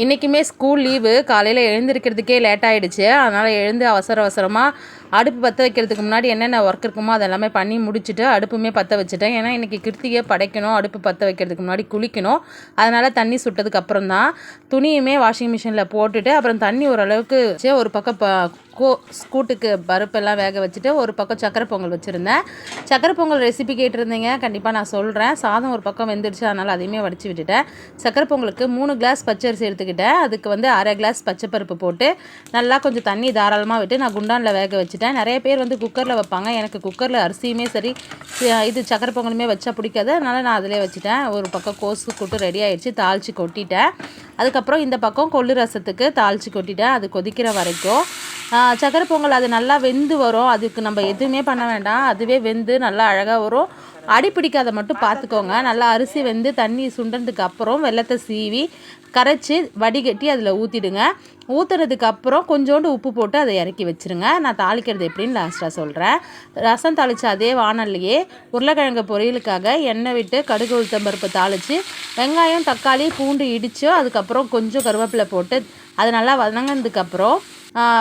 இன்றைக்குமே school leave காலையில் எழுந்திருக்கிறதுக்கே late ஆகிடுச்சு அதனால் எழுந்து அவசர அவசரமாக அடுப்பு பற்ற வைக்கிறதுக்கு முன்னாடி என்னென்ன ஒர்க் இருக்குமோ அதெல்லாமே பண்ணி முடிச்சுட்டு அடுப்புமே பற்ற வச்சுட்டேன். ஏன்னா இன்றைக்கி கிருத்திகை படைக்கணும் அடுப்பு பற்ற வைக்கிறதுக்கு முன்னாடி குளிக்கணும். அதனால் தண்ணி சுட்டதுக்கு அப்புறம் தான் துணியுமே வாஷிங் மிஷினில் போட்டுட்டு அப்புறம் தண்ணி ஓரளவுக்கு வச்சு ஒரு பக்கம் ப கோ ஸ்கூட்டுக்கு பருப்பெல்லாம் வேக வச்சுட்டு ஒரு பக்கம் சக்கரை பொங்கல் வச்சுருந்தேன். சக்கரை பொங்கல் ரெசிபி கேட்டிருந்தீங்க கண்டிப்பாக நான் சொல்கிறேன் சாதம் ஒரு பக்கம் வெந்துடுச்சு அதனால் அதையுமே வடித்து விட்டுட்டேன். சக்கரை பொங்கலுக்கு மூணு கிளாஸ் பச்சரிசி எடுத்துக்கிட்டேன். அதுக்கு வந்து அரை கிளாஸ் பச்சைப்பருப்பு போட்டு நல்லா கொஞ்சம் தண்ணி தாராளமாக விட்டு நான் குண்டானில் வேக வச்சுட்டேன். நிறைய பேர் வந்து குக்கரில் வைப்பாங்க. எனக்கு குக்கரில் அரிசியுமே சரி இது சக்கரை பொங்கலுமே வச்சா பிடிக்காது. அதனால் நான் அதிலே வச்சுட்டேன். ஒரு பக்கம் கோசு கூட்டு ரெடி ஆகிடுச்சு தாளித்து கொட்டிட்டேன். அதுக்கப்புறம் இந்த பக்கம் கொள்ளு ரசத்துக்கு தாளித்து கொட்டிட்டேன். அது கொதிக்கிற வரைக்கும். சக்கரை பொங்கல் அது நல்லா வெந்து வரும். அதுக்கு நம்ம எதுவுமே பண்ண வேண்டாம். அதுவே வெந்து நல்லா அழகாக வரும். அடி பிடிக்காத மட்டும் பார்த்துக்கோங்க. நல்லா அரிசி வெந்து தண்ணி சுண்டதுக்கு அப்புறம் வெள்ளத்தை சீவி கரைச்சி வடிகட்டி அதில் ஊற்றிடுங்க ஊற்றுனதுக்கு அப்புறம் கொஞ்சோண்டு உப்பு போட்டு அதை இறக்கி வச்சுருங்க. நான் தாளிக்கிறது எப்படின்னு லாஸ்ட்டாக சொல்கிறேன் ரசம் தாளித்த அதே வானல்லையே உருளைக்கிழங்கு பொரியலுக்காக எண்ணெய் விட்டு கடுகு உளுத்தம்பருப்பு தாளித்து வெங்காயம் தக்காளி பூண்டு இடித்து அதுக்கப்புறம் கொஞ்சம் கருவேப்பிலை போட்டு அது நல்லா வதங்கினதுக்கப்புறம்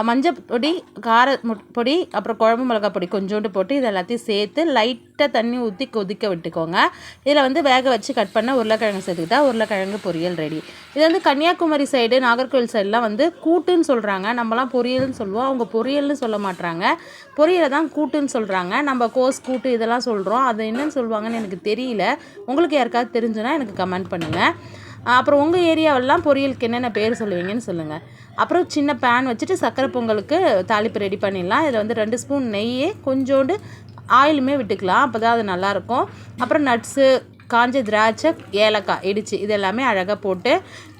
மஞ்சள் பொடி கார பொடி அப்புறம் குழம்பு மிளகா பொடி கொஞ்சோண்டு போட்டு இது எல்லாத்தையும் சேர்த்து லைட்டாக தண்ணி ஊற்றி கொதிக்க விட்டுக்கோங்க. இதில் வந்து வேக வச்சு கட் பண்ண உருளைக்கிழங்கு சேர்த்துக்கிட்டா உருளைக்கிழங்கு பொரியல் ரெடி இது வந்து கன்னியாகுமரி சைடு நாகர்கோவில் சைடெலாம் வந்து கூட்டுன்னு சொல்கிறாங்க நம்மலாம் பொரியல்னு சொல்லுவோம். அவங்க பொரியல்னு சொல்ல மாட்டாங்க பொரியலை தான் கூட்டுன்னு சொல்கிறாங்க நம்ம கோஸ் கூட்டு இதெல்லாம் சொல்கிறோம் அது என்னன்னு சொல்லுவாங்கன்னு எனக்கு தெரியல. உங்களுக்கு யாருக்காவது தெரிஞ்சுன்னா எனக்கு கமெண்ட் பண்ணுங்கள் அப்புறம் உங்கள் ஏரியாவெல்லாம் பொரியலுக்கு என்னென்ன பேர் சொல்லுவீங்கன்னு சொல்லுங்கள் அப்புறம் சின்ன பேன் வச்சுட்டு சக்கரை பொங்கலுக்கு தாளிப்பு ரெடி பண்ணிடலாம். இதில் வந்து ரெண்டு ஸ்பூன் நெய்யே கொஞ்சோண்டு ஆயிலுமே விட்டுக்கலாம். அப்போ தான் அது நல்லாயிருக்கும். அப்புறம் நட்ஸு காஞ்ச திராட்சை ஏலக்காய் இடித்து இது எல்லாமே அழகாக போட்டு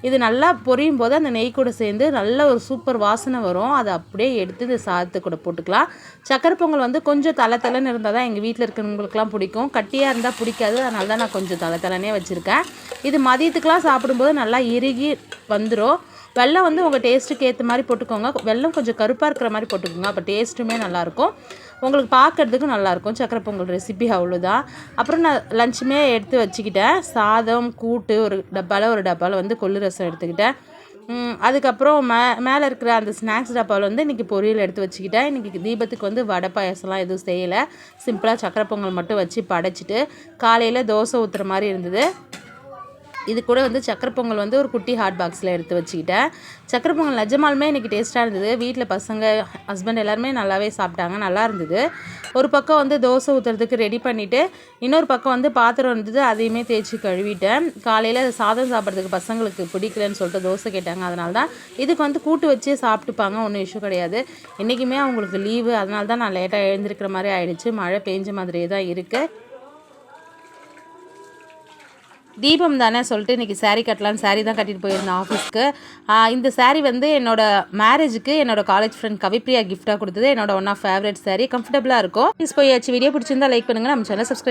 இது நல்லா பொரியும் போது அந்த நெய் கூட சேர்ந்து நல்ல ஒரு சூப்பர் வாசனை வரும். அதை அப்படியே எடுத்து இந்த சாதத்து கூட போட்டுக்கலாம். சக்கரை பொங்கல் வந்து கொஞ்சம் தலை தலைன்னு இருந்தால் தான் எங்கள் வீட்டில் இருக்கிறவங்களுக்குலாம் பிடிக்கும். கட்டியாக இருந்தால் பிடிக்காது. அதனால தான் நான் கொஞ்சம் தலை தலைனே வச்சுருக்கேன். இது மதியத்துக்கெலாம் சாப்பிடும்போது நல்லா இறுகி வந்துடும் வெள்ளம் வந்து உங்கள் டேஸ்ட்டுக்கு ஏற்ற மாதிரி போட்டுக்கோங்க. வெள்ளம் கொஞ்சம் கருப்பாக இருக்கிற மாதிரி போட்டுக்கோங்க. அப்போ டேஸ்ட்டுமே நல்லாயிருக்கும். உங்களுக்கு பார்க்குறதுக்கும் நல்லாயிருக்கும். சக்கரை பொங்கல் ரெசிபி அவ்வளோதான் அப்புறம் நான் லஞ்சுமே எடுத்து வச்சுக்கிட்டேன். சாதம் கூட்டு ஒரு டப்பாவில் ஒரு டப்பாவில் வந்து கொள்ளு ரசம் எடுத்துக்கிட்டேன். அதுக்கப்புறம் மே மேலே இருக்கிற அந்த ஸ்நாக்ஸ் டப்பாவில் வந்து இன்றைக்கி பொரியல் எடுத்து வச்சுக்கிட்டேன். இன்றைக்கி தீபத்துக்கு வந்து வடை பாயசம்லாம் எதுவும் செய்யலை. சிம்பிளாக சக்கரை பொங்கல் மட்டும் வச்சு படைச்சிட்டு காலையில் தோசை ஊற்றுற மாதிரி இருந்தது. இது கூட வந்து சக்கரை பொங்கல் வந்து ஒரு குட்டி ஹாட் பாக்ஸில் எடுத்து வச்சுக்கிட்டேன். சக்கரை பொங்கல் நிஜமாலுமே இன்றைக்கி டேஸ்ட்டாக இருந்தது. வீட்டில் பசங்க ஹஸ்பண்ட் எல்லாருமே நல்லாவே சாப்பிட்டாங்க. நல்லா இருந்தது. ஒரு பக்கம் வந்து தோசை ஊற்றுறதுக்கு ரெடி பண்ணிவிட்டு இன்னொரு பக்கம் வந்து பாத்திரம் இருந்தது. அதையுமே தேய்ச்சி கழுவிட்டேன். காலையில் சாதம் சாப்பிட்றதுக்கு பசங்களுக்கு பிடிக்கலன்னு சொல்லிட்டு தோசை கேட்டாங்க. அதனால தான் இதுக்கு வந்து கூட்டு வச்சே சாப்பிட்டுப்பாங்க. ஒன்றும் இஷ்யூ கிடையாது. இன்றைக்குமே அவங்களுக்கு லீவு அதனால தான் நான் லேட்டாக எழுந்திருக்கிற மாதிரி ஆயிடுச்சு. மழை பெஞ்ச மாதிரியே தான் இருக்குது தீபம் தானே சொல்லிட்டு இன்றைக்கி சாரீ கட்டலான்னு சாரீ தான் கட்டிட்டு போயிருந்தேன் ஆஃபீஸ்க்கு இந்த சாரீ வந்து என்னோட மேரேஜுக்கு என்னோட காலேஜ் ஃப்ரெண்ட் கவிப்ரியா கிஃப்ட்டாக கொடுத்தது. என்னோட ஒன் ஆஃப் ஃபேவரட் சாரீ கம்ஃபர்டபுளாக இருக்கும். ப்ளீஸ் போயாச்சு வீடியோ பிடிச்சிருந்தா லைக் பண்ணுங்கள் நம்ம சேனல் சப்ஸ்கிரைப்